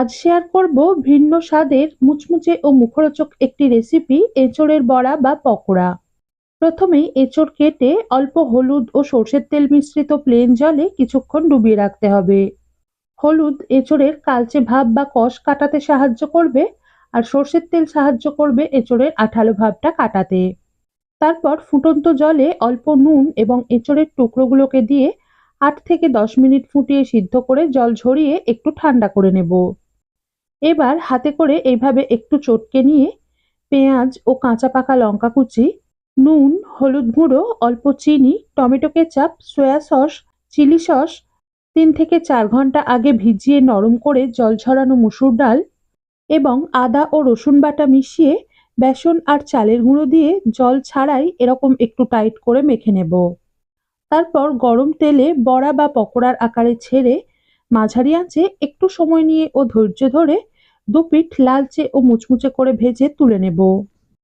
আজ শেয়ার করব ভিন্ন স্বাদের মুচমুচে ও মুখরোচক একটি রেসিপি এঁচোড়ের বড়া বা পকোড়া। প্রথমেই এঁচোড় কেটে অল্প হলুদ ও সর্ষের তেল মিশ্রিত প্লেন জলে কিছুক্ষণ ডুবিয়ে রাখতে হবে। হলুদ এঁচোড়ের কালচে ভাব বা কষ কাটাতে সাহায্য করবে আর সর্ষের তেল সাহায্য করবে এঁচোড়ের আঠালো ভাবটা কাটাতে। তারপর ফুটন্ত জলে অল্প নুন এবং এঁচোড়ের টুকরোগুলোকে দিয়ে আট থেকে দশ মিনিট ফুটিয়ে সিদ্ধ করে জল ঝরিয়ে একটু ঠান্ডা করে নেব। এবার হাতে করে এইভাবে একটু চটকে নিয়ে পেঁয়াজ ও কাঁচা পাকা লঙ্কা কুচি, নুন, হলুদ গুঁড়ো, অল্প চিনি, tomato ketchup, soya sauce, chilli sauce, তিন থেকে চার ঘণ্টা আগে ভিজিয়ে নরম করে জল ঝরানো মুসুর ডাল এবং আদা ও রসুন বাটা মিশিয়ে বেসন আর চালের গুঁড়ো দিয়ে জল ছাড়াই এরকম একটু টাইট করে মেখে নেব। তারপর গরম তেলে বড়া বা পকোড়ার আকারে ছেড়ে মাঝারি আঁচে একটু সময় নিয়ে ও ধৈর্য ধরে দু পিঠ লালচে ও মুচমুচে করে ভেজে তুলে নেব।